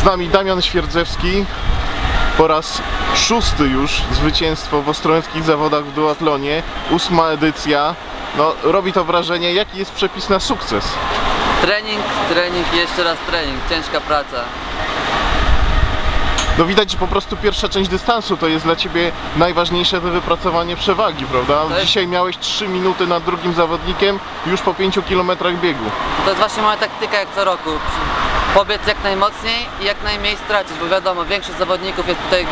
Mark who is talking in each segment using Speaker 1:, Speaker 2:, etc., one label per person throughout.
Speaker 1: Z nami Damian Świerdzewski. Po raz szósty już zwycięstwo w ostrołęckich zawodach w duatlonie. Ósma edycja. No, robi to wrażenie. Jaki jest przepis na sukces?
Speaker 2: Trening, trening i jeszcze raz trening, ciężka praca.
Speaker 1: No widać, że po prostu pierwsza część dystansu to jest dla Ciebie najważniejsze to wypracowanie przewagi, prawda?
Speaker 2: Jest-
Speaker 1: Dzisiaj miałeś 3 minuty nad drugim zawodnikiem już po 5 kilometrach biegu.
Speaker 2: To jest właśnie moja taktyka jak co roku. Pobiec jak najmocniej i jak najmniej stracić, bo wiadomo, większość zawodników jest tutaj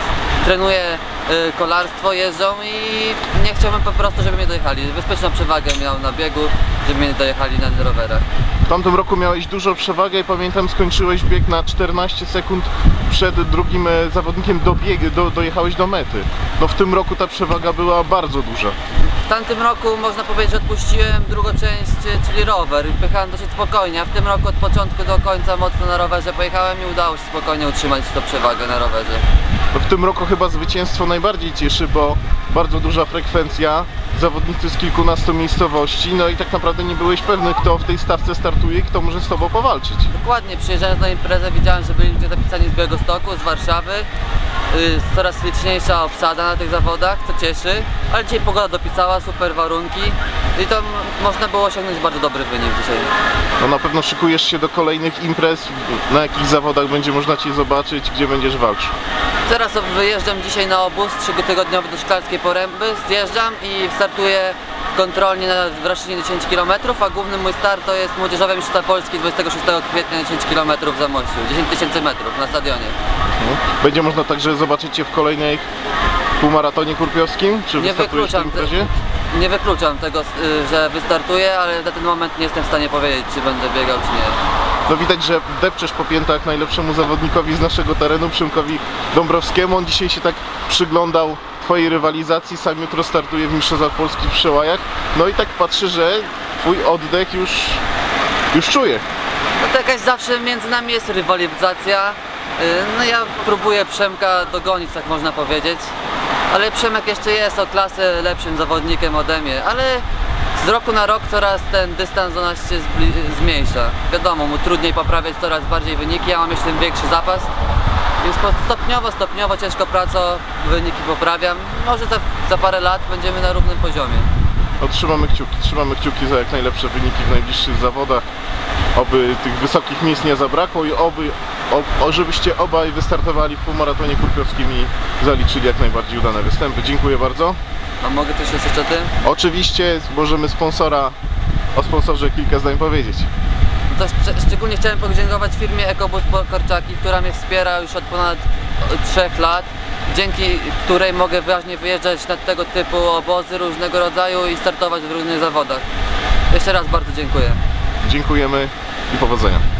Speaker 2: trenuje y, kolarstwo, jeżdżą i nie chciałbym po prostu, żeby mnie dojechali. Bezpieczną przewagę miał na biegu, żeby mnie dojechali na rowerach.
Speaker 1: W tamtym roku miałeś dużą przewagę i pamiętam skończyłeś bieg na 14 sekund przed drugim e, zawodnikiem do biegu, do, dojechałeś do mety. No w tym roku ta przewaga była bardzo duża.
Speaker 2: W tamtym roku można powiedzieć, że odpuściłem drugą część, y, czyli rower. Pojechałem dosyć spokojnie, a w tym roku od początku do końca mocno na rowerze pojechałem i udało się spokojnie utrzymać tą przewagę na rowerze.
Speaker 1: No w tym roku chyba zwycięstwo najbardziej cieszy, bo bardzo duża frekwencja, zawodnicy z kilkunastu miejscowości, no i tak naprawdę nie byłeś pewny, kto w tej stawce startuje i kto może z Tobą powalczyć.
Speaker 2: Dokładnie, przyjeżdżając na imprezę widziałem, że byli ludzie zapisani z Białegostoku, z Warszawy. Yy, coraz liczniejsza obsada na tych zawodach, co cieszy. Ale dzisiaj pogoda dopisała, super warunki i to można było osiągnąć bardzo dobry wynik dzisiaj.
Speaker 1: No na pewno szykujesz się do kolejnych imprez, na jakich zawodach będzie można Cię zobaczyć, gdzie będziesz walczył.
Speaker 2: Teraz wyjeżdżam dzisiaj na obóz trzytygodniowy do Szklarskiej Poręby, zjeżdżam i startuję kontrolnie na w Raszynie 10 km, a główny mój start to jest Młodzieżowe Mistrzostwa Polski 26 kwietnia 10 km w Zamościu, 10 tysięcy metrów na stadionie.
Speaker 1: No. Będzie można także zobaczyć Cię w kolejnej półmaratonie kurpiowskim? Czy
Speaker 2: Nie
Speaker 1: wystartujesz w imprezie?
Speaker 2: te, nie wykluczam tego, y, że wystartuję, ale na ten moment nie jestem w stanie powiedzieć, czy będę biegał, czy nie.
Speaker 1: No widać, że depczesz po piętach najlepszemu zawodnikowi z naszego terenu, Przymkowi Dąbrowskiemu. On dzisiaj się tak przyglądał Twojej rywalizacji, sam jutro startuje w Mistrzostwach Polski w Przełajach. No i tak patrzy, że Twój oddech już, już czuje.
Speaker 2: No to jakaś zawsze między nami jest rywalizacja. Y, No ja próbuję Przemka dogonić, tak można powiedzieć. Ale Przemek jeszcze jest o klasę lepszym zawodnikiem ode mnie, ale z roku na rok coraz ten dystans do nas się zmniejsza. Wiadomo, mu trudniej poprawiać coraz bardziej wyniki, ja mam jeszcze większy zapas. Więc stopniowo, stopniowo, ciężko pracą wyniki poprawiam. Może za, za parę lat będziemy na równym poziomie.
Speaker 1: No, trzymamy kciuki, trzymamy kciuki za jak najlepsze wyniki w najbliższych zawodach. Oby tych wysokich miejsc nie zabrakło i oby, o, żebyście obaj wystartowali w półmaratonie kurpiowskim i zaliczyli jak najbardziej udane występy. Dziękuję bardzo.
Speaker 2: A mogę coś jeszcze o tym?
Speaker 1: Oczywiście możemy sponsora, o sponsorze kilka zdań powiedzieć.
Speaker 2: To szcz- szczególnie chciałem podziękować firmie Ekobus Korczaki, która mnie wspiera już od ponad 3 lat, dzięki której mogę wyraźnie wyjeżdżać na tego typu obozy różnego rodzaju i startować w różnych zawodach. Jeszcze raz bardzo dziękuję.
Speaker 1: Dziękujemy i powodzenia.